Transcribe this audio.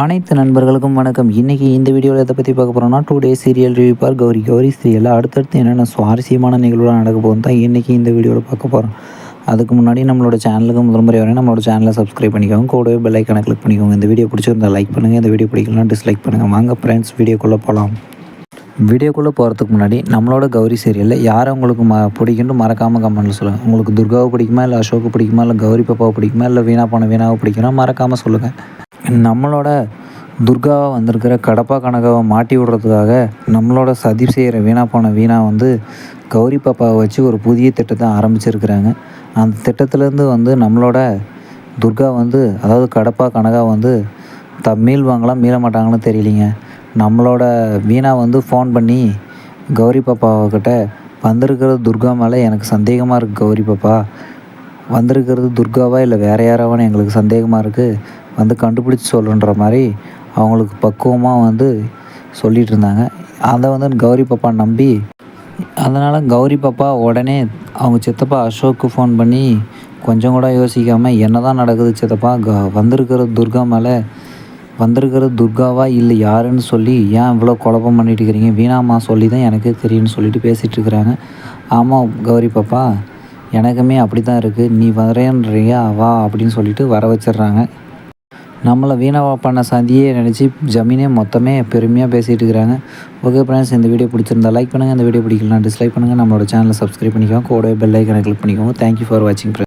அனைத்து நண்பர்களுக்கும் வணக்கம். இன்றைக்கி இந்த வீடியோவில் எதை பற்றி பார்க்க போகிறோம்னா today serial review for Gauri. Gauri சீரியலில் அடுத்தடுத்து என்னென்ன சுவாரஸ்யமான நிகழ்வுலாம் நடக்க போகும் தான் இன்றைக்கி இந்த வீடியோவில் பார்க்க போகிறோம் அதுக்கு முன்னாடி நம்மளோட சேனலுக்கு முதல் முறை வரேன் நம்மளோட சேனலை சப்ஸ்கிரைப் பண்ணிக்கோங்க. கூடவே பெல் ஐக்கனை கிளிக் பண்ணிக்கோங்க. இந்த வீடியோ பிடிச்சிருந்தா லைக் பண்ணுங்கள் இந்த வீடியோ பிடிக்கலாம் டிஸ்லைக் பண்ணுங்கள் வாங்க ஃப்ரெண்ட்ஸ் வீடியோக்குள்ளே போகலாம் வீடியோக்குள்ளே போகிறதுக்கு முன்னாடி நம்மளோட கௌரி சீரியலில் யாரை உங்களுக்கு ம பிடிக்குன்னு மறக்காமல் கமெண்ட்டில் சொல்லுங்கள் உங்களுக்கு துர்காவை பிடிக்குமா? இல்லை அசோக்கு பிடிக்குமா? இல்லை கௌரி பாப்பாவை பிடிக்குமா? இல்லை வீணா போன வீணாவை பிடிக்குமா மறக்காமல் சொல்லுங்கள் நம்மளோட துர்காவாக வந்திருக்கிற கடப்பா கனகாவை மாட்டி விடுறதுக்காக நம்மளோட சதி செய்கிற வீணா போன வீணா வந்து கௌரி பாப்பாவை வச்சு ஒரு புதிய திட்டத்தை ஆரம்பிச்சிருக்கிறாங்க. அந்த திட்டத்துலேருந்து வந்து நம்மளோட துர்கா வந்து அதாவது கடப்பா கனகா வந்து த மீள் மீள மாட்டாங்கன்னு தெரியலிங்க. நம்மளோட வீணா வந்து ஃபோன் பண்ணி கௌரி பாப்பாக்கிட்ட வந்திருக்கிறது துர்கா மேலே எனக்கு சந்தேகமாக இருக்குது கௌரி பாப்பா. வந்திருக்கிறது துர்காவா இல்லை வேறு யாராவான்னு எங்களுக்கு சந்தேகமாக இருக்குது வந்து கண்டுபிடிச்சி சொல்லுன்ற மாதிரி அவங்களுக்கு பக்குவமாக வந்து சொல்லிகிட்டு இருந்தாங்க. அதை வந்து கௌரி பாப்பா நம்பி அதனால் கௌரி பாப்பா உடனே அவங்க சித்தப்பா அசோக்கு ஃபோன் பண்ணி கொஞ்சம் கூட யோசிக்காமல் என்ன தான் நடக்குது சித்தப்பா? க வந்திருக்கிற துர்கா மேலே வந்திருக்கிற துர்காவா இல்லை யாருன்னு சொல்லி ஏன் இவ்வளோ குழப்பம் பண்ணிட்டு இருக்கிறீங்க? வீணாம்மா சொல்லி தான் எனக்கு தெரியும்னு சொல்லிட்டு பேசிகிட்டு இருக்கிறாங்க. ஆமாம் கௌரி பாப்பா எனக்குமே அப்படி தான் இருக்குது நீ வரேன்றியா வா அப்படின்னு சொல்லிட்டு வர வச்சிடுறாங்க. நம்மளை வீணாவா பண்ண சந்தியே நினச்சி ஜமீனே மொத்தமே பெருமையாக பேசிகிட்டு இருக்கிறாங்க. ஓகே ஃப்ரெண்ட்ஸ் இந்த வீடியோ பிடிச்சிருந்தா லைக் பண்ணுங்கள் இந்த வீடியோ பிடிக்கலாம் டிஸ்லைக் பண்ணுங்கள் நம்மளோட சேனலை சப்ஸ்கிரைப் பண்ணிக்கோங்க. கூடவே பெல் ஐக்கனை கிளிக் பண்ணிக்கோங்க. தேங்க்யூ ஃபார் வாட்சிங்